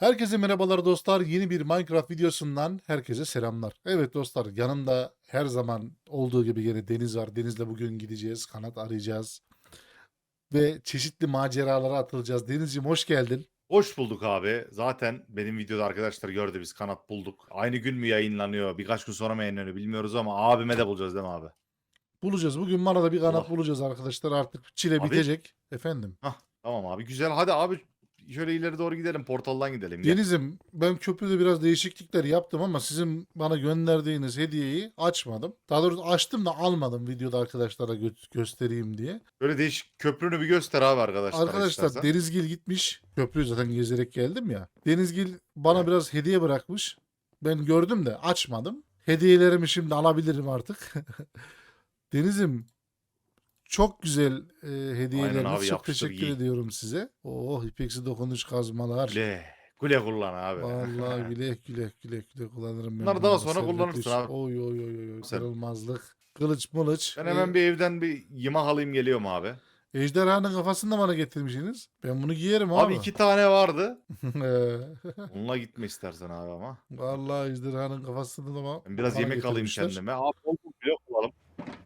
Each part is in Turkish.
Herkese merhabalar dostlar. Yeni bir Minecraft videosundan herkese selamlar. Evet dostlar yanımda her zaman olduğu gibi yine Deniz var. Deniz'le bugün gideceğiz. Kanat arayacağız. Ve çeşitli maceralara atılacağız. Denizciğim hoş geldin. Hoş bulduk abi. Zaten benim videoda arkadaşlar gördü biz kanat bulduk. Aynı gün mü yayınlanıyor, birkaç gün sonra mı yayınlanıyor bilmiyoruz ama abime de bulacağız değil mi abi? Bulacağız. Bugün Manada bir kanat Allah. bulacağız arkadaşlar. Artık çile Abi. bitecek. Efendim. Tamam abi güzel. Hadi abi şöyle ileri doğru gidelim. Portaldan gidelim. Gel. Deniz'im ben köprüde biraz değişiklikler yaptım ama sizin bana gönderdiğiniz hediyeyi açmadım. Daha doğrusu açtım da almadım videoda arkadaşlara gö- göstereyim diye. Böyle değişik köprünü bir göster abi arkadaşlar. Arkadaşlar istersen. Denizgil gitmiş. Köprüyü zaten gezerek geldim ya. Denizgil bana biraz hediye bırakmış. Ben gördüm de açmadım. Hediyelerimi şimdi alabilirim artık. Deniz'im çok güzel e, hediyeleriniz. çok yapıştır, teşekkür giy. ediyorum size. Oh ipeksi dokunuş kazmalar. Güle. Güle kullan abi. Vallahi güle güle güle güle kullanırım. ben Bunları daha sonra kullanırsın iş. abi. Oy oy oy oy. Kırılmazlık. Kılıç mılıç. Ben hemen bir evden bir yıma alayım geliyorum abi. E, ejderhanın kafasını da bana getirmişsiniz. Ben bunu giyerim abi. Abi iki tane vardı. Ee, Onunla gitme istersen abi ama. Vallahi ejderhanın kafasını da bana Ben biraz bana yemek alayım kendime. Abi oldu bile alalım.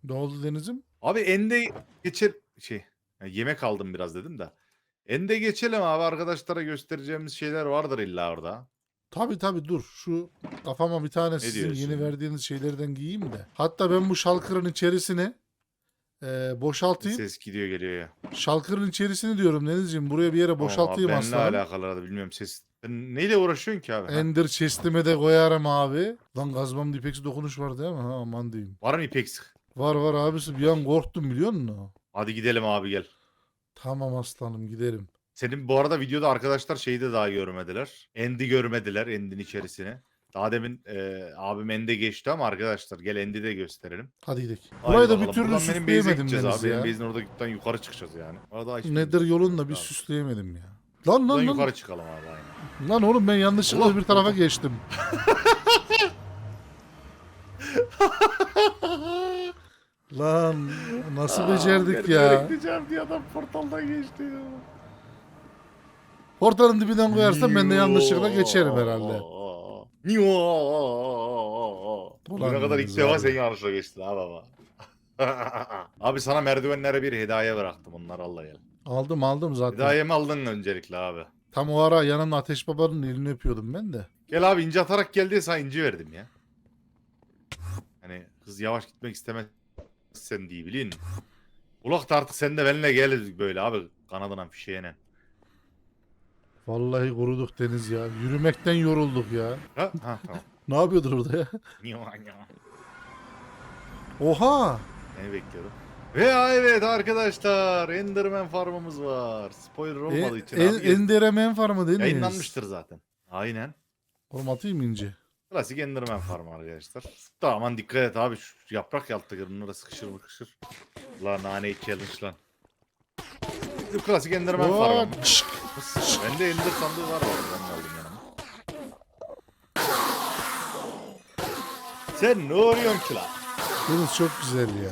Ne oldu Deniz'im? Abi ende geçer şey yani yemek aldım biraz dedim de. Ende geçelim abi arkadaşlara göstereceğimiz şeyler vardır illa orada. Tabii tabii dur. Şu kafama bir tane sizin diyorsun? yeni verdiğiniz şeylerden giyeyim de. Hatta ben bu şalkırın içerisini e, boşaltayım. Ses gidiyor geliyor ya. Şalkırın içerisini diyorum Deniz'ciğim. Buraya bir yere boşaltayım Benle aslanım. alakalı arada bilmiyorum ses. Sen neyle uğraşıyorsun ki abi? ha? Ender chest'ime de koyarım abi. Lan gazmamda ipeksi dokunuş var değil mi? Ha aman diyeyim. Var mı ipek sık? Var var abisi bir an korktum biliyor musun? Hadi gidelim abi gel. Tamam aslanım gidelim. Senin bu arada videoda arkadaşlar şeyi de daha görmediler. Endi görmediler End'in içerisini. Daha demin e, abim End'e geçti ama arkadaşlar gel End'i de gösterelim. Hadi gidelim. Burayı da bir türlü Buradan benim süsleyemedim Deniz abi. ya. Benim base'in oradan yukarı çıkacağız yani. Arada Nedir yolun da bir Abi. süsleyemedim ya. Lan lan lan. yukarı çıkalım abi aynen. Lan oğlum ben yanlışlıkla Allah bir tarafa Allah. geçtim. Lan nasıl becerdik ya? Bekleyeceğim diye adam portaldan geçti ya. Portanın dibinden koyarsam ben de yanlışlıkla geçerim herhalde. Bugüne Ulan kadar ilk Deniz defa abi. sen yanlışla geçtin abi ama. abi sana merdivenlere bir hediye bıraktım onları al da gel. Aldım aldım zaten. Hidayemi aldın öncelikle abi. Tam o ara yanımda Ateş Baba'nın elini öpüyordum ben de. Gel abi ince atarak gel diye sana inci verdim ya. Hani kız yavaş gitmek istemez sen diye bilin. Ulak da artık sen de benimle gel böyle abi kanadına fişeğine. Vallahi kuruduk Deniz ya. Yürümekten yorulduk ya. Ha, ha tamam. Ne yapıyordur orada ya? Oha! Seni bekliyordum. Ve evet arkadaşlar Enderman farmımız var. Spoiler olmadığı için En, abi Enderemen farmı değil mi? yayınlanmıştır zaten. Aynen. Oğlum atayım ince? Klasik Enderman farmı arkadaşlar. Da aman dikkat et abi şu yaprak yattı kırmızı sıkışır sıkışır. Lan nane challenge lan. Bu Klasik Enderman Oo, farmı. şşk. Bende Ender sandığı var var ben de aldım yanıma. Sen ne arıyorsun ki lan? Deniz çok güzel ya.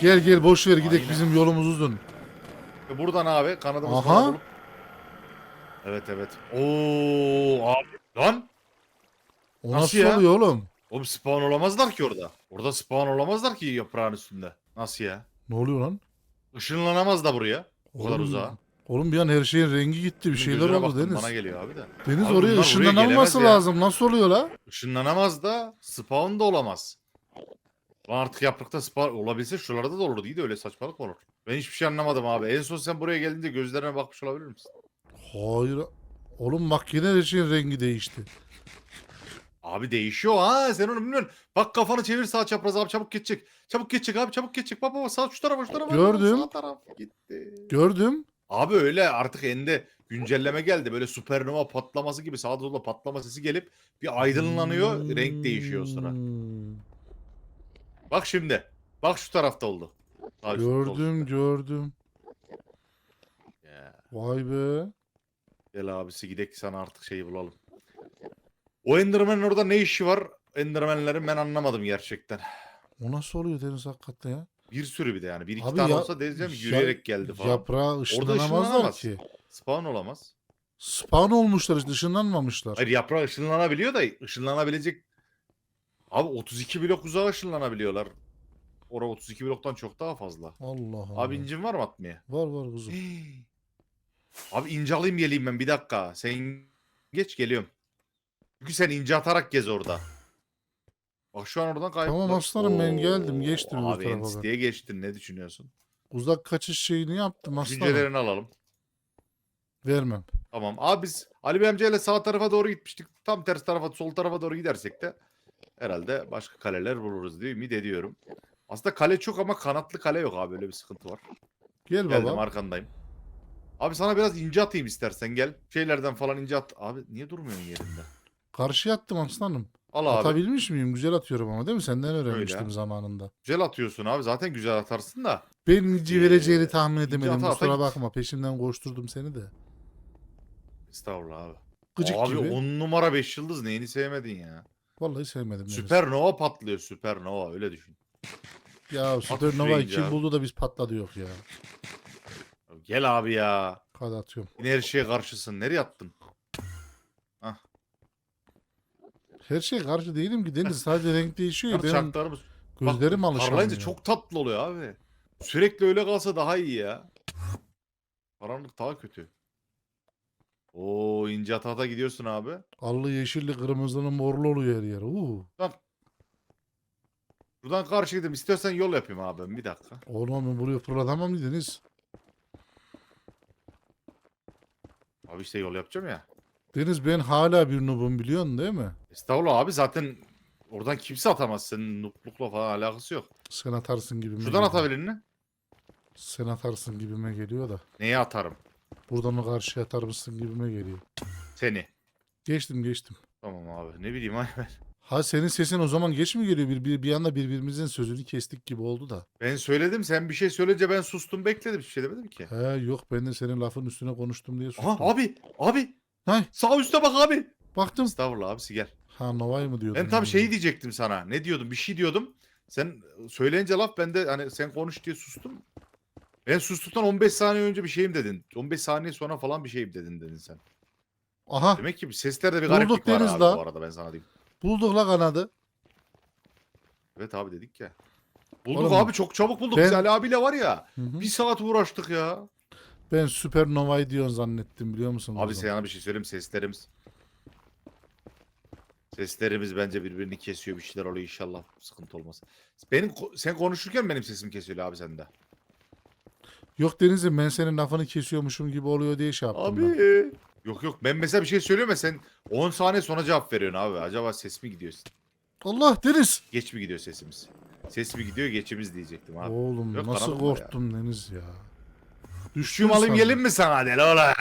Gel gel boş ver gidek Aynen. bizim yolumuz uzun. E Buradan abi kanadımızı Aha. falan bulup. Evet evet. Oo abi. Lan O Nasıl nasıl, ya? oluyor oğlum? oğlum spawn olamazlar ki orada. Orada spawn olamazlar ki yaprağın üstünde. Nasıl ya? Ne oluyor lan? Işınlanamaz da buraya. O kadar Oğlum, uzağa. Oğlum bir an her şeyin rengi gitti bir şeyler gözüne oldu baktım, Deniz. Bana geliyor abi de. Deniz Abi oraya buraya ışınlanamaması gelemez ya. lazım. Nasıl oluyor la? Işınlanamaz da spawn da olamaz. Lan artık yaprakta spawn olabilse şuralarda da olur değil de öyle saçmalık mı olur? Ben hiçbir şey anlamadım abi. En son sen buraya gelince gözlerine bakmış olabilir misin? Hayır. Oğlum her şeyin rengi değişti. Abi değişiyor ha sen onu bilmiyorsun. Bak kafanı çevir sağ çapraz abi çabuk geçecek. Çabuk geçecek abi çabuk geçecek. Bak baba sağ şu tarafa şu tarafa. Gördüm. Sağ taraf gitti. Gördüm. Abi öyle artık ende güncelleme geldi. Böyle süpernova patlaması gibi sağda solda patlama sesi gelip bir aydınlanıyor. Renk değişiyor sıra. Hmm. Bak şimdi. Bak şu tarafta oldu. Sol Gördüm üstte. gördüm. Ya, Vay be. Gel abisi gidek sana artık şeyi bulalım. O Enderman'ın orada ne işi var? Enderman'lerin ben anlamadım gerçekten. O nasıl oluyor Deniz hakikaten ya? Bir sürü bir de yani. Bir iki Abi tane ya- olsa diyeceğim yürüyerek geldi falan. Yaprağa ışınlanamazlar ışınlanamaz. ki. Spawn olamaz. Spawn olmuşlar işte ışınlanmamışlar. Hayır yaprağı ışınlanabiliyor da ışınlanabilecek... Abi 32 blok uzağa ışınlanabiliyorlar. Ora 32 bloktan çok daha fazla. Allah Allah. Abi incin var mı atmaya? Var var kuzum. Abi ince alayım geleyim ben bir dakika. Sen geç geliyorum. Çünkü sen ince atarak gez orada. Bak şu an oradan kayıp. Tamam aslanım, ben geldim, geçtim Abi tarafa ben. Enstitü'ye geçtin ne düşünüyorsun? Uzak kaçış şeyini yaptım aslanım. Düşüncelerini alalım. Vermem. Tamam. Abi biz Ali Bey amcayla sağ tarafa doğru gitmiştik. Tam ters tarafa sol tarafa doğru gidersek de herhalde başka kaleler buluruz diye ümit ediyorum. Aslında kale çok ama kanatlı kale yok abi öyle bir sıkıntı var. Gel Geldim baba. arkandayım. Abi sana biraz ince atayım istersen gel. Şeylerden falan ince at. Abi niye durmuyorsun yerinde? Karşıya attım aslanım. Al abi. Atabilmiş miyim? Güzel atıyorum ama değil mi? Senden öğrenmiştim Öyle. zamanında. Güzel atıyorsun abi. Zaten güzel atarsın da. Ben inci Ee, vereceğini tahmin edemedim. ata ata Kusura git. bakma. Peşimden koşturdum seni de. Estağfurullah abi. Gıcık abi gibi. 10 numara 5 yıldız neyini sevmedin ya. Vallahi sevmedim. Deniz. Süpernova patlıyor süpernova öyle düşün. Ya şuraya Süpernova ince kim abi. buldu da biz patladı yok ya. Gel abi ya. Hadi atıyorum. Yine her şeye karşısın. Nereye attın? Her şey karşı değilim ki Deniz. Sadece renk değişiyor. ya. Benim çarklarımız. gözlerim Bak, alışamıyor. Parlayınca çok tatlı oluyor abi. Sürekli öyle kalsa daha iyi ya. Karanlık daha kötü. Oo ince atata gidiyorsun abi. Allı, yeşilli, kırmızılı, morlu oluyor her yer. Uuu. Buradan karşı gidelim. İstersen yol yapayım abi bir dakika. Oğlum ben buraya fırlatamam ki Deniz. Abi işte yol yapacağım ya. Deniz ben hala bir noobum biliyorsun değil mi? Estağfurullah abi zaten oradan kimse atamaz. Senin nuklukla falan alakası yok. Sen atarsın gibime Şuradan geliyor. atabilir Sen atarsın gibime geliyor da. Neye atarım? Buradan mı karşıya atar mısın gibime geliyor. Seni. Geçtim geçtim. Tamam abi. Ne bileyim ben. Ha senin sesin o zaman geç mi geliyor? Bir, bir, bir anda birbirimizin sözünü kestik gibi oldu da. Ben söyledim. Sen bir şey söyleyince ben sustum bekledim. Bir şey demedim ki. He yok ben de senin lafın üstüne konuştum diye sustum. Aha abi. Abi. Hay, Sağ üstte bak abi. baktım. Estağfurullah abisi gel. Ha Novay mı diyordun? Ben tam yani? şeyi diyecektim sana. Ne diyordum? Bir şey diyordum. Sen söyleyince laf ben de hani sen konuş diye sustum. Ben sustuktan 15 saniye önce bir şeyim dedin. 15 saniye sonra falan bir şeyim dedin dedin sen. Aha Demek ki seslerde bir gariplik var abi bu arada ben sana diyeyim. Bulduk la kanadı. Evet abi dedik ya. Bulduk Oğlum, abi çok çabuk bulduk. ben- Biz Ali abiyle var ya. Hı hı. Bir saat uğraştık ya. Ben Süpernova'yı diyorsun zannettim biliyor musun? Abi sana bir şey söyleyeyim seslerimiz. Seslerimiz bence birbirini kesiyor bir şeyler oluyor inşallah sıkıntı olmaz. Benim sen konuşurken benim sesim kesiliyor abi sende. Yok Deniz'im ben senin lafını kesiyormuşum gibi oluyor diye şey yaptım Abi. ben. Yok yok ben mesela bir şey söylüyorum ya sen 10 saniye sonra cevap veriyorsun abi. Acaba ses mi gidiyor? Allah Deniz. Geç mi gidiyor sesimiz? Ses mi gidiyor geçimiz diyecektim abi. Oğlum Yok, nasıl ya. korktum Deniz ya. Düştüm Şum alayım sandım. gelin mi sana deli olan?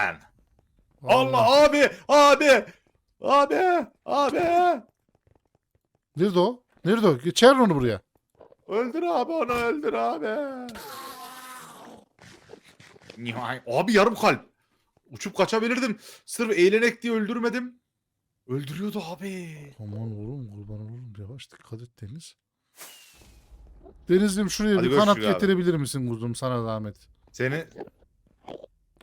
Allah abi abi abi abi. Nerede o? Nerede o? Geçer onu buraya. Öldür abi onu öldür abi. Nihayet. Abi yarım kalp. Uçup kaçabilirdim. Sırf eğlenek diye öldürmedim. Öldürüyordu abi. Aman oğlum kurban olurum. Yavaş dikkat et Deniz. Deniz'im şuraya Hadi bir kanat görüşürüz abi. getirebilir misin kuzum sana zahmet. Seni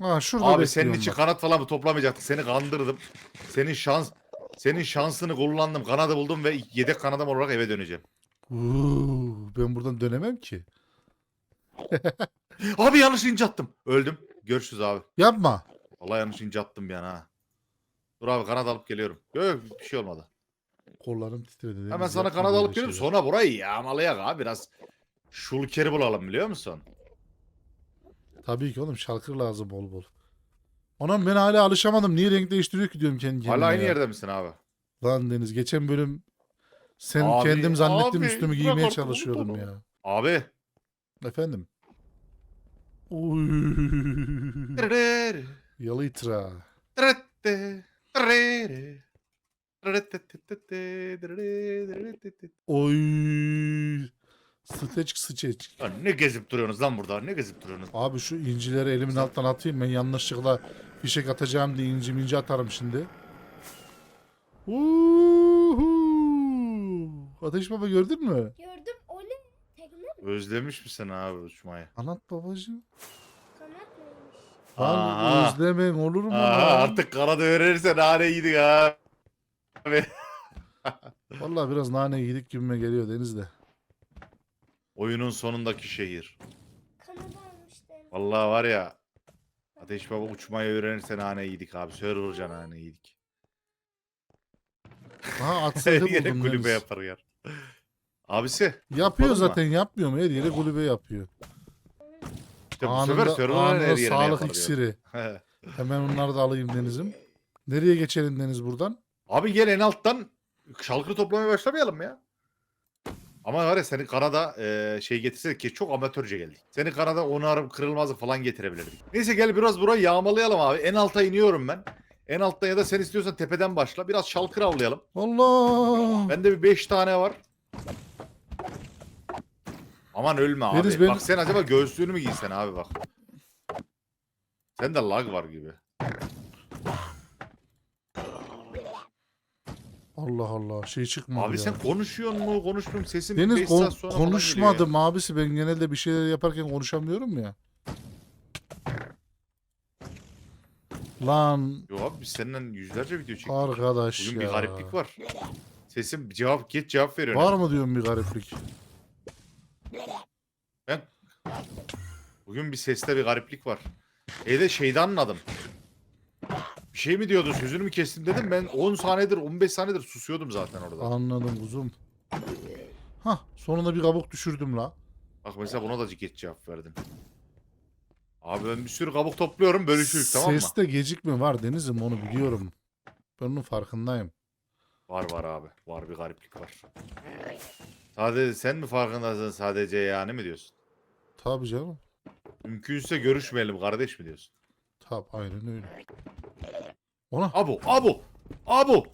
Ha şurada abi senin bekliyorum için bak. kanat falan mı toplamayacaktık. Seni kandırdım. Senin şans senin şansını kullandım. Kanadı buldum ve yedek kanadım olarak eve döneceğim. Uuu, ben buradan dönemem ki. Abi yanlış ince attım. Öldüm. Görüşürüz abi. Yapma. Vallahi yanlış ince attım bir an ha. Dur abi kanat alıp geliyorum. Yok bir şey olmadı. Kollarım titredi. Deniz, Hemen sana yapma kanat böyle alıp geliyorum. şeyler. Sonra burayı yağmalayak abi. Biraz şulkeri bulalım biliyor musun? Tabii ki oğlum şalkır lazım bol bol. Anam ben hala alışamadım. Niye renk değiştiriyor ki diyorum kendi kendime Hala aynı ya. yerde misin abi? Lan Deniz geçen bölüm sen Abi, kendim zannettim abi, üstümü bırak giymeye artık çalışıyordum ya. Abi. Efendim. Oy. Yalıtra. Oy. Sıçeç. Lan ne gezip duruyorsunuz lan burada? Ne gezip duruyorsunuz? Abi şu incileri elimin alttan atayım. Ben yanlışlıkla fişek atacağım diye inci minci atarım şimdi. Uhu. Ateş Baba gördün mü? Gördüm o ne? Tekne mi? Özlemiş misin abi uçmayı? Anlat babacığım. Abi Aha. özlemen olur mu? Aha, lan? artık karada öğrenirsen hane yedik ha. Vallahi biraz nane yedik gibime geliyor Deniz'de. Oyunun sonundaki şehir. Kanadı almış deniz. Vallahi var ya. Ateş Baba uçmayı öğrenirsen hane yedik abi. Servercan hane yedik. Aha Her atsaydı yere buldum kulübe Deniz. yapar yer. Abisi. Yapıyor Yapalım mı? zaten yapmıyor mu? Her yere kulübe yapıyor. İşte bu sefer her anında yerine sağlık yapar diyor. iksiri. He. Hemen onları da alayım Deniz'im. Nereye geçelim Deniz buradan? Abi gel en alttan şalkır toplamaya başlamayalım ya? Ama var ya seni Kanada e, şey getirsek ki çok amatörce geldik. Seni Kanada onarım kırılmazlık falan getirebilirdik. Neyse gel biraz burayı yağmalayalım abi. En alta iniyorum ben. En altta ya da sen istiyorsan tepeden başla. Biraz şalkır avlayalım. Allah! Bende bir 5 tane var. Aman ölme abi. Deniz, Bak sen acaba göğüslüğünü mü giysen abi bak. Sende lag var gibi. Allah Allah şey çıkmadı Abi ya. sen konuşuyor mu? Konuşmuyorum sesin Deniz 5 kon- saat sonra falan geliyor ya. konuşmadım abisi ben genelde bir şeyler yaparken konuşamıyorum ya. Lan Yok abi biz seninle yüzlerce video çektik. arkadaş Bugün ya. bir gariplik var. Sesim cevap geç cevap veriyor. Var mı diyorum bir gariplik? Bugün bir seste bir gariplik var. Evde şeyden anladım. Bir şey mi diyordu sözünü mü kestim dedim. Ben 10 saniyedir 15 saniyedir susuyordum zaten orada. Anladım kuzum. Hah sonunda bir kabuk düşürdüm la. Bak mesela buna da geç cevap verdim. Abi ben bir sürü kabuk topluyorum bölüşürük tamam mı? Seste gecikme var Deniz'im onu biliyorum. Ben onun farkındayım. Var var abi. Var bir gariplik var. Sadece sen mi farkındasın sadece yani mi diyorsun? Tabii canım. Mümkünse görüşmeyelim kardeş mi diyorsun? Tabii aynen öyle. Ona Abo, abo, abo.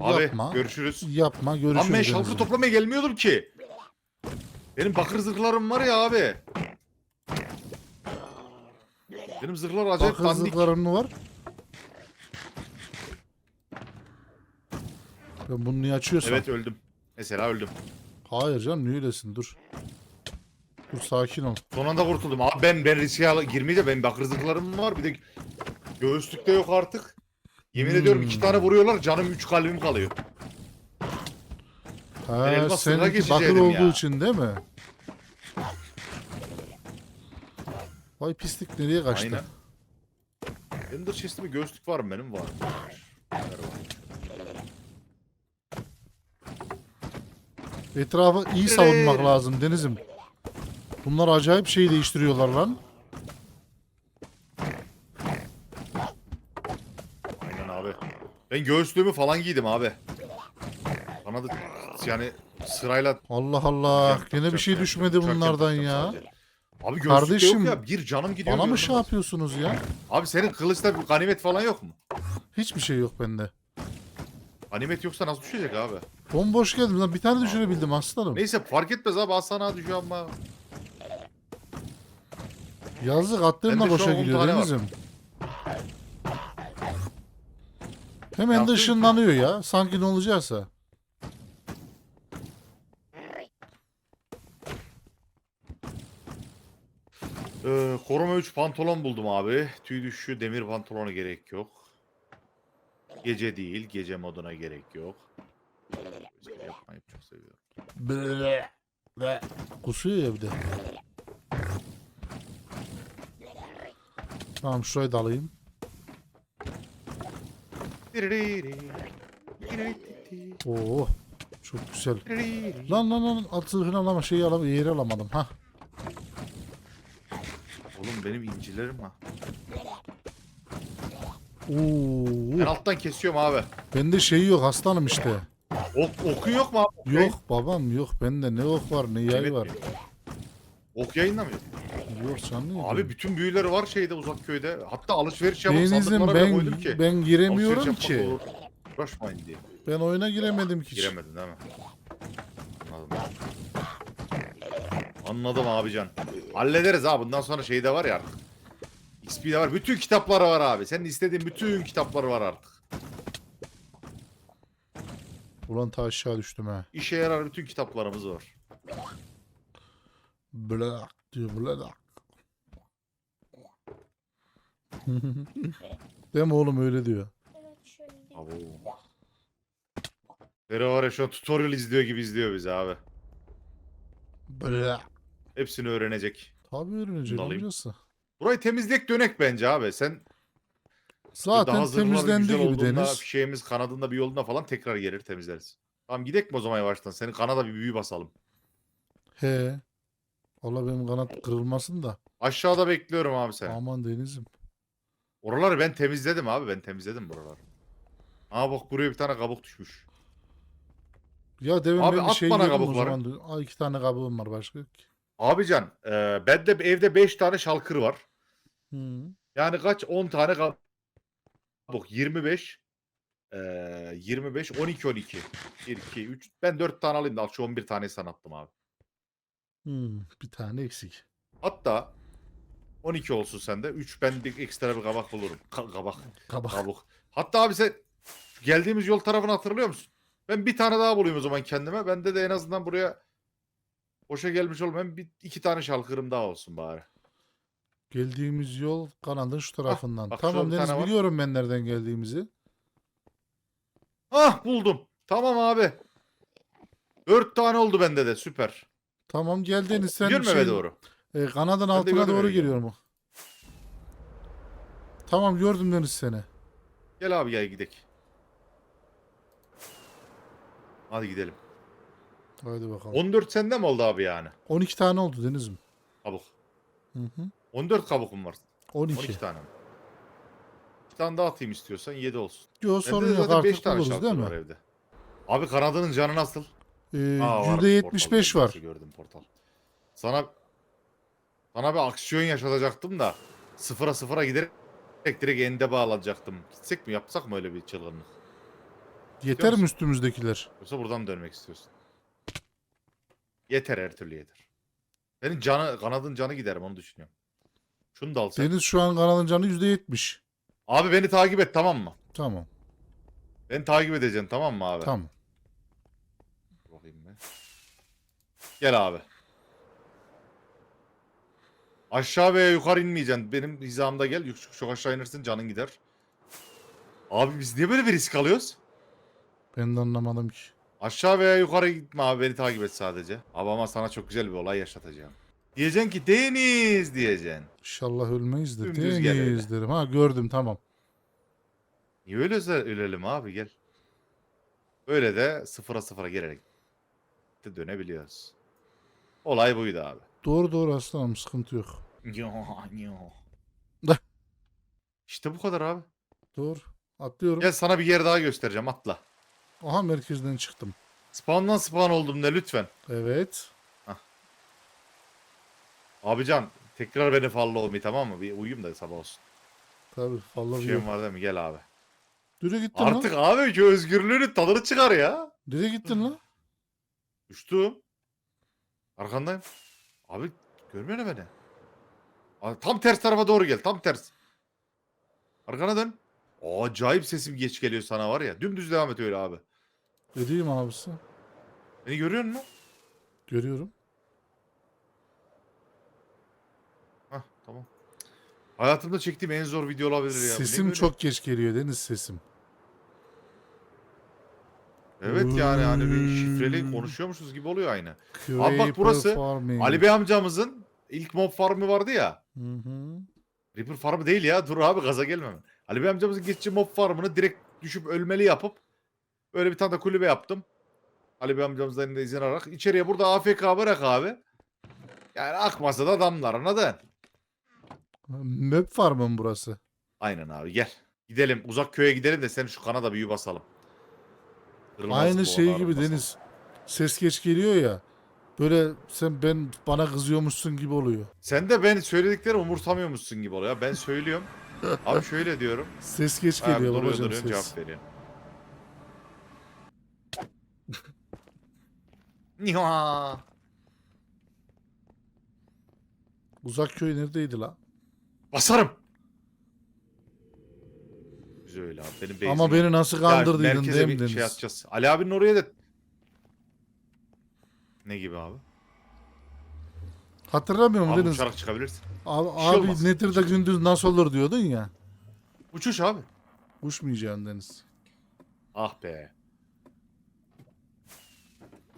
Abi yapma. görüşürüz. Yapma görüşürüz. Lan ben şalkır Deniz'im. toplamaya gelmiyordum ki. Benim bakır zırhlarım var ya abi. Benim zırhlar acayip dandik. Bakızlıkların mı var? Ben bunu niye açıyorsam? Evet öldüm. Mesela öldüm. Hayır canım niye öylesin dur. Dur sakin ol. Son anda kurtuldum. Abi ben ben riske al- girmeyince benim bakır zırhlarım var. Bir de göğüslükte yok artık. Yemin ediyorum iki Hmm. tane vuruyorlar canım üç kalbim kalıyor. Ha, elmas sınıra seninki bakır geçeceydim olduğu ya. için değil mi? Vay pislik nereye kaçtı? Aynen. Ender chest'ime göğüslük var mı benim? Var. Ver Etrafı iyi savunmak lazım Deniz'im. Bunlar acayip şey değiştiriyorlar lan. Aynen abi. Ben göğüslüğümü falan giydim abi. Bana da yani sırayla Allah Allah. Uçak- Gene bir şey düşmedi Uçak bunlardan yapacağım ya. sadece. Abi göğüslük Kardeşim, yok ya. Bir canım gidiyor. Bana mı gördün şey mü? yapıyorsunuz ya? Abi senin kılıçta bir ganimet falan yok mu? Hiçbir şey yok bende. Ganimet yoksa nasıl düşecek abi? Bomboş geldim lan. Bir tane düşürebildim aslanım. Neyse fark etmez abi Hasan'a düşüyor ama. Yazık attığım Bende da şu boşa an on gidiyor tane var. Deniz'im. Hemen de Yaptın ışınlanıyor ya. Sanki ne olacaksa. Ee, koruma 3 pantolon buldum abi. Tüy düşüşü demir pantolona gerek yok. Gece değil gece moduna gerek yok. Böyle Yapmayı çok seviyorum. Ble. Kusuyor ya bir de. Tamam şurayı da alayım. Oo. Çok güzel. Lan lan lan at zırhını alama şeyi alama yeri alamadım ha. Oğlum benim incilerim ha. Oo. Ben alttan kesiyorum abi. Bende şeyi yok aslanım işte. Ok, okun yok mu abi? Yok babam yok bende ne ok var ne yay Evet. var. Ok yayınlamıyor. Yok canım. Abi bütün büyüleri var şeyde uzak köyde. Hatta alışveriş yapıp Denizim sandıklara bile ben koydum ki. ben giremiyorum Alışveriş yapmak ki. olur. Uğraşmayın diye. Ben oyuna giremedim ki. hiç. Giremedin değil mi? Anladım. Anladım abican. Hallederiz abi. Bundan sonra şey de var ya artık. XP de var. Bütün kitapları var abi. Senin istediğin bütün kitapları var artık. Ulan ta aşağı düştüm ha. İşe yarar bütün kitaplarımız var. Blak diyor blak. Değil mi oğlum öyle diyor. Evet şöyle. Abo. Fero var ya şu an tutorial izliyor gibi izliyor bizi abi. Blak. Hepsini öğrenecek. Tabii öğrenecek Bunu alayım. amcası. Burayı temizleyek dönek bence abi. Sen Zaten daha zırhlar temizlendi güzel gibi olduğunda, Deniz. Fişeğimiz kanadında bir yoluna falan tekrar gelir temizleriz. Tamam gidek mi o zaman yavaştan? Senin kanada bir büyü basalım. He. Valla benim kanat kırılmasın da. Aşağıda bekliyorum abi seni. Aman Deniz'im. Oraları ben temizledim abi. Ben temizledim buraları. Aa bak buraya bir tane kabuk düşmüş. Ya demin Abi ben bir at şey bana yedim o kabukları. zaman. Aa, iki tane kabuğum var başka. yok ki. Abican e, bende evde 5 tane şalkır var. Hı. Yani kaç? 10 tane kabuk. 25. E, 25. 12 12. 1 2 3. Ben 4 tane alayım da al şu 11 taneyi sana attım abi. Hı. Bir tane eksik. Hatta 12 olsun sende. 3 ben bir ekstra bir kabak bulurum. Ka- kabak. Kabak. Kabuk. Hatta abi sen geldiğimiz yol tarafını hatırlıyor musun? Ben bir tane daha bulayım o zaman kendime. Bende de en azından buraya boşa gelmiş olmayan bir iki tane şalkırım daha olsun bari. Geldiğimiz yol kanadın şu tarafından. bak şurada tamam bir Deniz tane var. biliyorum ben nereden geldiğimizi. Ah buldum. Tamam abi. Dört tane oldu bende de süper. Tamam gel Deniz sen eve şey- doğru? E, kanadın altına gördüm doğru eve geliyor mu? Tamam gördüm Deniz seni. Gel abi gel gidelim. Hadi gidelim. Hadi bakalım. 14 sende mi oldu abi yani? 12 tane oldu Deniz'im. Kabuk. Hı hı. 14 kabukum var. 12. 12 tane? Bir tane daha atayım istiyorsan 7 olsun. Yok Bende sorun de yok zaten 5 artık tane buluruz değil mi? var evde. Abi kanadının canı nasıl? Ee, Aa, var, %75 portal var. gördüm, Gördüm portal. Sana sana bir aksiyon yaşatacaktım da sıfıra sıfıra giderek direkt direkt ende bağlanacaktım. Gitsek mi yapsak mı öyle bir çılgınlık? Yeter mi musun? üstümüzdekiler? Yoksa buradan mı dönmek istiyorsun? Yeter her türlü yeter. Senin canı kanadın canı giderim onu düşünüyorum. Şunu da al sen. Deniz şu an kanalın canı %70. Abi beni takip et tamam mı? Tamam. Beni takip edeceksin tamam mı abi? Tamam. Bakayım ben. Gel abi. Aşağı veya yukarı inmeyeceksin. Benim hizamda gel. Çok, çok aşağı inersin canın gider. Abi biz niye böyle bir risk alıyoruz? Ben de anlamadım ki. Aşağı veya yukarı gitme abi beni takip et sadece. Abi ama sana çok güzel bir olay yaşatacağım. Diyeceksin ki Deniz diyeceksin. İnşallah ölmeyiz de. Dümdüz gel öyle. Deniz derim. Ha gördüm tamam. Niye öyle özel- ölelim abi gel. Böyle de sıfıra sıfıra gelerek de dönebiliyoruz. Olay buydu abi. Doğru doğru aslanım sıkıntı yok. Yo, yo. Da. İşte bu kadar abi. Doğru. Atlıyorum. Gel sana bir yer daha göstereceğim atla. Aha merkezden çıktım. Spawn'dan spawn oldum de lütfen. Evet. Abican tekrar beni follow olmayı tamam mı? Bir uyuyayım da sabah olsun. Tabii Bir vallahi şeyim yok. var değil mi? Gel abi. Nereye gittin Artık lan? abi ki özgürlüğünün tadını çıkar ya. Nereye gittin lan? Düştüm. Arkandayım. Abi görmüyor musun beni? Abi, tam ters tarafa doğru gel. Tam ters. Arkana dön. Acayip sesim geç geliyor sana var ya. Dümdüz devam et öyle abi. Edeyim abisi. Beni görüyor musun? Görüyorum. Hah tamam. Hayatımda çektiğim en zor video olabilir ya. Bu ne Sesim böyle? çok geç geliyor Deniz sesim. Evet yani hani bir şifreli Hmm. konuşuyormuşuz gibi oluyor aynı. Creeper bak burası Farming. Ali Bey amcamızın ilk mob farmı vardı ya. Hı hı. Reaper farmı değil ya. Dur abi gaza gelme. Ali Bey amcamızın geçici mob farmını direkt düşüp ölmeli yapıp böyle bir tane de kulübe yaptım. Ali Bey amcamızdan da izin alarak. İçeriye burada AFK bırak abi. Yani akmasa da adamlar anladın? Map farmı mı burası? Aynen abi gel. Gidelim uzak köye gidelim de senin şu kanada büyü basalım. Kırılmaz Aynı bu şey gibi basalım. Deniz. Ses geç geliyor ya. Böyle sen ben bana kızıyormuşsun gibi oluyor. Sen de ben söyledikleri umursamıyormuşsun gibi oluyor. Ben söylüyorum. abi şöyle diyorum. Ses geç Abi geliyor duruyor babacığım duruyor ses. cevap veriyor. Niha. Uzak köy neredeydi la? Basarım. Güzel öyle abi. Benim Ama beni nasıl Ya kandırdıydın merkeze değil mi bir Deniz? şey atacağız. Ali abinin oraya da... Ne gibi abi? Hatırlamıyor musun Abi Deniz? uçarak çıkabilirsin. Abi, şey abi olmaz. Nether'da gündüz nasıl olur diyordun ya. Uçuş abi. Uçmayacaksın Deniz. Ah be.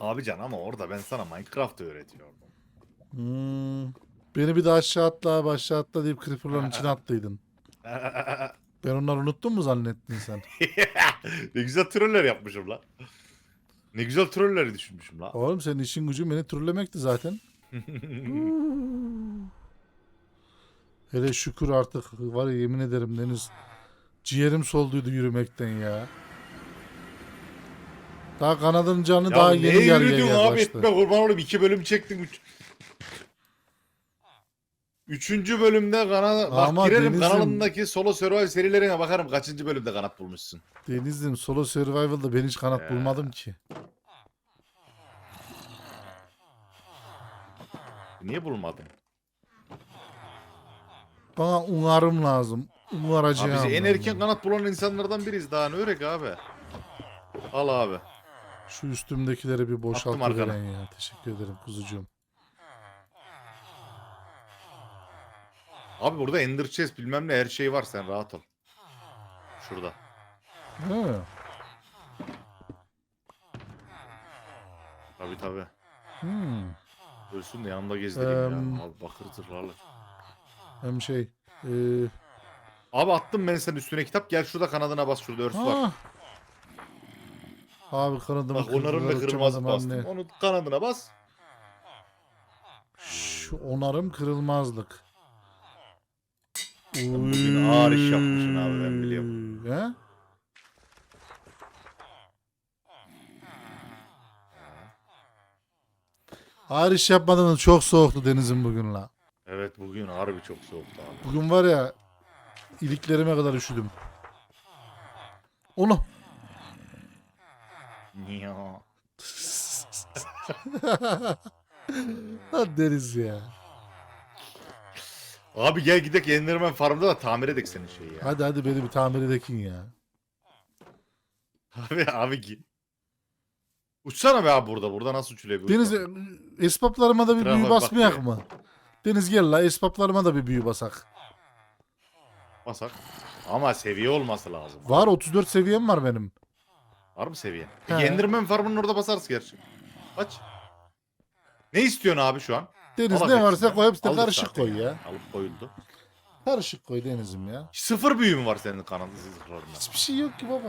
Abi can ama orada ben sana Minecraft öğretiyorum. Hmm. Beni bir de aşağı atla aşağı atla deyip creeper'ların içine attıydın. Ben onları unuttum mu zannettin sen? ne güzel troller yapmışım lan. Ne güzel trolleri düşünmüşüm lan. Oğlum senin işin gücün beni trollemekti zaten. Hele şükür artık var ya yemin ederim Deniz. Ciğerim solduydu yürümekten ya. Daha kanadın canı daha yeni yarıya yürüdün abi yaklaştı. etme kurban oğlum iki bölüm çektim. Üç... Üçüncü bölümde kanal bak Ama girelim Deniz'im- kanalındaki solo survival serilerine bakarım kaçıncı bölümde kanat bulmuşsun. Deniz'im solo survival'da ben hiç kanat Ya. bulmadım ki. Niye bulmadın? Bana umarım lazım. Umaracağım. Abi biz en erken kanat bulan insanlardan biriyiz daha ne örek abi. Al abi. Şu üstümdekileri bir arkana. veren ya. Teşekkür ederim kuzucuğum. Abi burada Ender Chest bilmem ne her şey var sen rahat ol. Şurada. He. Tabi tabi. Hmm. Ölsün de yanımda gezdireyim Em, ya. Abi bakır zırhlarla. Hem şey. E, Abi attım ben senin üstüne kitap. Gel şurada kanadına bas şurada örsü var. ah. Abi kanadımı Bak onarım ve uçamadım bastım. Onu kanadına bas. Şu onarım kırılmazlık. Bugün ağır iş yapmışsın abi, ben biliyorum. He? Ağır iş yapmadın çok soğuktu denizin bugün la. Evet bugün harbi çok soğuktu abi. Bugün var ya iliklerime kadar üşüdüm. Onu. Ya. Lan deniz ya. Abi gel gidek Enderman Farm'da da tamir edek senin şeyi ya. Hadi hadi beni bir tamir edekin ya. Abi abi git. Uçsana be abi burada. Burada nasıl uçuluyor? bir Deniz bakalım. e, esbaplarıma da bir Etrafa büyü bak basmayak be. mı? Deniz gel la esbaplarıma da bir büyü basak. Basak. Ama seviye olması lazım. Var 34 seviyem var benim. Var mı seviye? He. Peki Enderman Farm'ın orada basarız gerçi. Aç. Ne istiyorsun abi şu an? Deniz ne varsa koy hepsini karışık koy ya. Alıp koyuldu. Karışık koy Deniz'im ya. Sıfır büyü mü var senin kanalında zırhlarında? Hiçbir şey yok ki baba.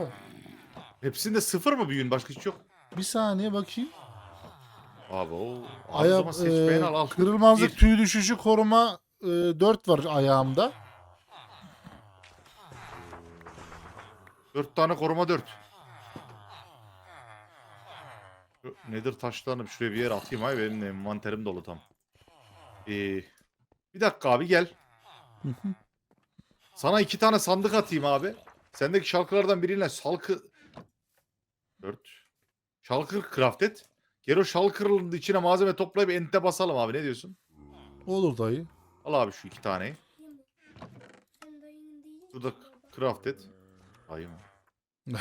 Hepsinde sıfır mı büyün? Başka hiç yok. Bir saniye bakayım. Abi o. Abi o Aya, zaman seçmeyen e, al al. kırılmazlık Bir. tüy düşüşü koruma e, 4 var ayağımda. Dört tane koruma dört. Şu Nedir taşlarını şuraya bir yere atayım abi benim envanterim dolu tam. Ee, bir dakika abi gel. Hı hı. Sana iki tane sandık atayım abi. Sendeki şalkılardan biriyle şalkı... Dört. Şalkır craft et. Gel o şalkırın içine malzeme toplayıp ente basalım abi ne diyorsun? Olur dayı. Al abi şu iki taneyi. Mi? craft et. Hayır mı?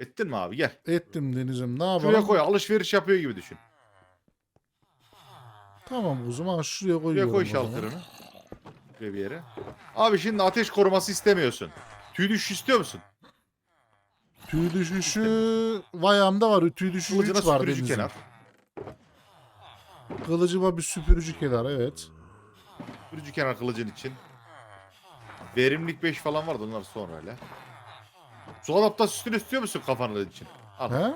Ettin mi abi gel. Ettim Deniz'im ne yapalım? Şuraya koy alışveriş yapıyor gibi düşün. Tamam kuzum ha şuraya Şuraya koyuyorum. koy o zaman. şaltırını. Şuraya bir yere. Abi şimdi ateş koruması istemiyorsun. Tüy düşüş istiyor musun? Tüy düşüşü vayamda var. Tüy düşüşü Kılıcına 3 var süpürücü Deniz'im. kenar. Kılıcıma bir süpürücü kenar evet. Süpürücü kenar kılıcın için. Verimlilik 5 falan vardı onlar sonra öyle. Su adaptasyonu istiyor musun kafanın için? Al. He?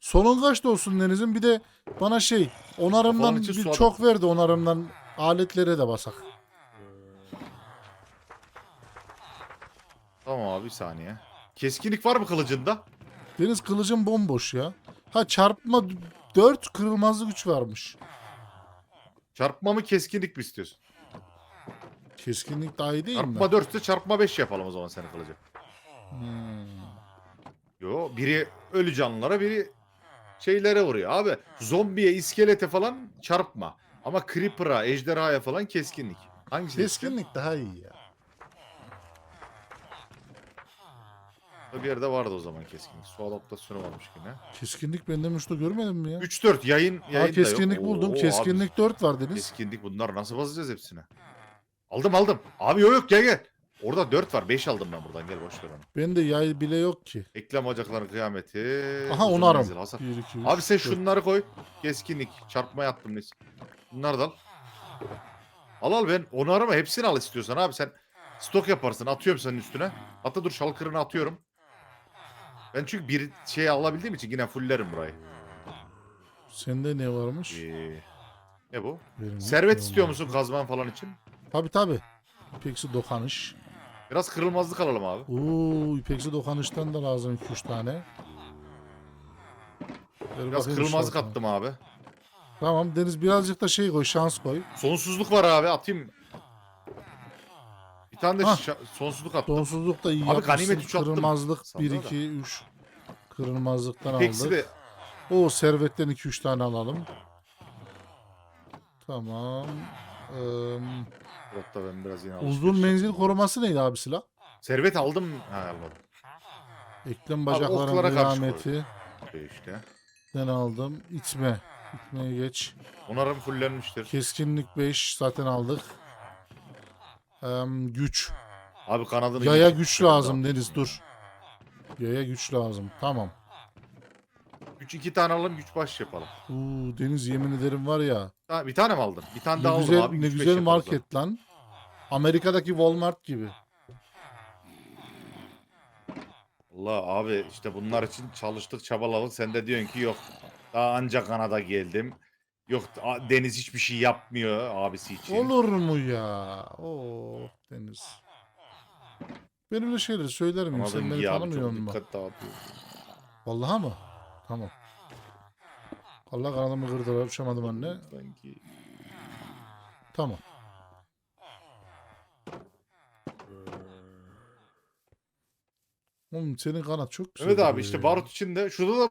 Sonun kaçta olsun Deniz'im? Bir de bana şey onarımdan bir çok verdi onarımdan aletlere de basak. Tamam abi bir saniye. Keskinlik var mı kılıcında? Deniz kılıcım bomboş ya. Ha çarpma 4 kırılmazlık 3 varmış. Çarpma mı keskinlik mi istiyorsun? Keskinlik daha iyi değil mi? Çarpma 4 ise çarpma 5 yapalım o zaman senin kılıcı. Hmm. Yo biri ölü canlılara biri şeylere vuruyor. Abi zombiye, iskelete falan çarpma. Ama Creeper'a, ejderhaya falan keskinlik. Hangisi? Keskinlik daha iyi ya. Bir yerde vardı o zaman keskinlik. Sual optasyonu varmış yine. Keskinlik bende müşte görmedim mi ya? 3-4 yayın, yayın Ha, keskinlik buldum. keskinlik 4 var deniz. Keskinlik bunlar nasıl basacağız hepsine? Aldım aldım. Abi yok yok gel gel. Orada 4 var. 5 aldım ben buradan. Gel boş ver onu. Bende yay bile yok ki. Eklem bacakların kıyameti. Aha uzun onarım. menzil, hasar. 1, 2, 3, Abi sen şunları koy. Keskinlik. Çarpma yaptım neyse. Bunları da al. Al al ben onarım hepsini al istiyorsan abi sen stok yaparsın atıyorum senin üstüne. Hatta dur şalkırını atıyorum. Ben çünkü bir şey alabildiğim için yine fullerim burayı. Sende ne varmış? Ee, ne bu? Benim Servet yok. istiyor musun kazman falan için? Tabi tabi. İpeksi dokanış. Biraz kırılmazlık alalım abi. Oo, ipeksi dokanıştan da lazım 2-3 tane. Ver Biraz bakayım kırılmazlık şaltına. attım abi. Tamam Deniz birazcık da şey koy şans koy. Sonsuzluk var abi atayım. Bir tane de Hah. şa- sonsuzluk attım. Sonsuzluk da iyi Abi yapmışsın. ganimet üç attım. Kırılmazlık Sandığa 1 da. 2 3. Kırılmazlıktan Peksi aldık. de O servetten 2 3 tane alalım. Tamam. Hatta ben biraz yine uzun menzil koruması neydi abi silah? Servet aldım. Ha almadım. Eklem bacakların oklara karşı kıyameti. İşte. Ben aldım. İtme. İtmeye geç. Onarım fullenmiştir. Keskinlik 5 zaten aldık. Em, güç. Abi kanadını Yaya güç lazım Deniz dur. Yaya güç lazım. Tamam. Güç iki tane alalım güç baş yapalım. Uuu Deniz yemin ederim var ya. Ha, bir tane mi aldın? Bir tane daha Ne aldım güzel, abi. ne güç beş güzel yaparız market lan. Amerika'daki Walmart gibi. Allah abi işte bunlar için çalıştık çabaladık. Sen de diyorsun ki yok. Daha ancak Kanada geldim. Yok a- Deniz hiçbir şey yapmıyor abisi için. Olur mu ya? Oo Deniz. Ben öyle şeyleri söylerim. Ama Sen ben beni abi tanımıyor çok musun? dikkat dağıtıyor. Vallahi mı? Tamam. Allah kanadımı kırdılar. Uçamadım anne. Sanki. Tamam. Oğlum senin kanat çok güzel. Evet abi işte barut içinde. Şurada da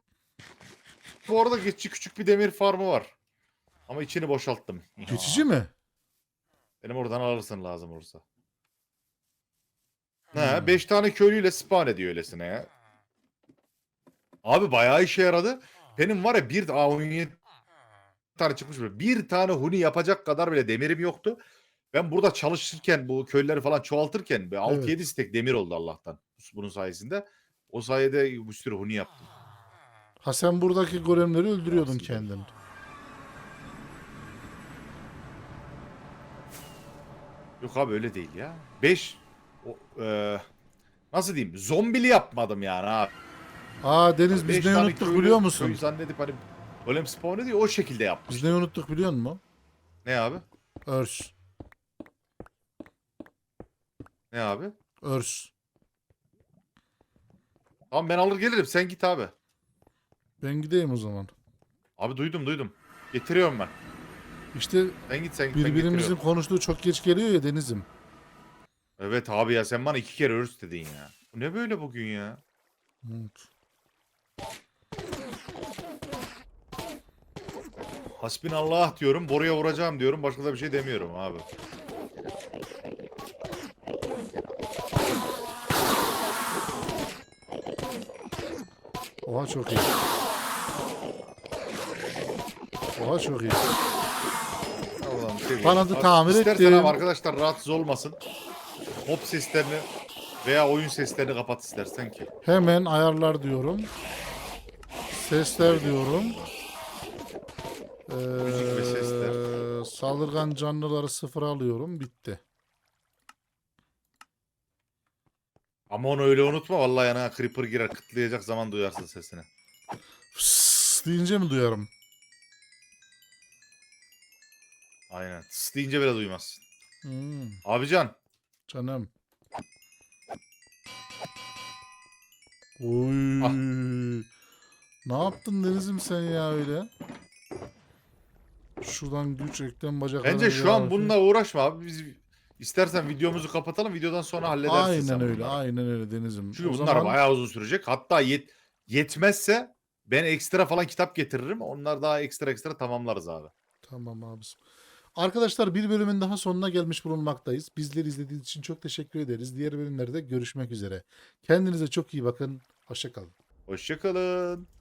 bu arada geçici küçük bir demir farmı var. Ama içini boşalttım. Geçici mi? Benim oradan alırsın lazım olursa. Hmm. He 5 tane köylüyle spawn ediyor öylesine ya. Abi bayağı işe yaradı. Benim var ya bir daha 17 tane çıkmış böyle. Bir tane huni yapacak kadar bile demirim yoktu. Ben burada çalışırken bu köyleri falan çoğaltırken be 6-7 Evet. stek demir oldu Allah'tan. Bunun sayesinde. O sayede bir sürü huni yaptım. Ha sen buradaki golemleri öldürüyordun Aslında. kendin. Yok abi öyle değil ya. 5 nasıl diyeyim? Zombili yapmadım yani abi. Aa Deniz Beş biz ne tane unuttuk köylü- biliyor musun? Köy zannedip hani golem spawn ediyor o şekilde yapmış. Biz ne unuttuk biliyor musun? Ne abi? Örs. Ne abi? Örs. Tamam ben alır gelirim sen git abi. Ben gideyim o zaman. Abi duydum duydum. Getiriyorum ben. İşte Sen git sen git ben birbirimizin getiriyorum. konuştuğu çok geç geliyor ya Deniz'im. Evet abi ya sen bana iki kere örs dedin ya. Bu ne böyle bugün ya? Evet. Hasbinallah diyorum. Boruya vuracağım diyorum. Başka da bir şey demiyorum abi. Oha çok iyi. Oha çok iyi. Allah'ım seveyim. Tamir istersen ettim. abi arkadaşlar rahatsız olmasın. Hop seslerini veya oyun seslerini kapat istersen ki. Hemen ayarlar diyorum. Sesler diyorum. Müzik ve sesler. Ee, Saldırgan canlıları sıfıra alıyorum. Bitti. Ama onu öyle unutma. Vallahi yanına creeper girer kıtlayacak zaman duyarsın sesini. Fıs deyince mi duyarım? Aynen. Tıs deyince bile duymazsın. Hmm, Abican. canım. Oy. Ah. Ne yaptın Deniz'im sen ya öyle? Şuradan güç eklem bacaklarını Bence şu an bununla uğraşma abi. Biz istersen videomuzu kapatalım. Videodan sonra halledersin sen Aynen öyle, bunları. aynen öyle Deniz'im. Çünkü O bunlar zaman bayağı uzun sürecek. Hatta yet yetmezse ben ekstra falan kitap getiririm. Onlar daha ekstra ekstra tamamlarız abi. Tamam abisi. Arkadaşlar bir bölümün daha sonuna gelmiş bulunmaktayız. Bizleri izlediğiniz için çok teşekkür ederiz. Diğer bölümlerde görüşmek üzere. Kendinize çok iyi bakın. Hoşçakalın. Hoşçakalın.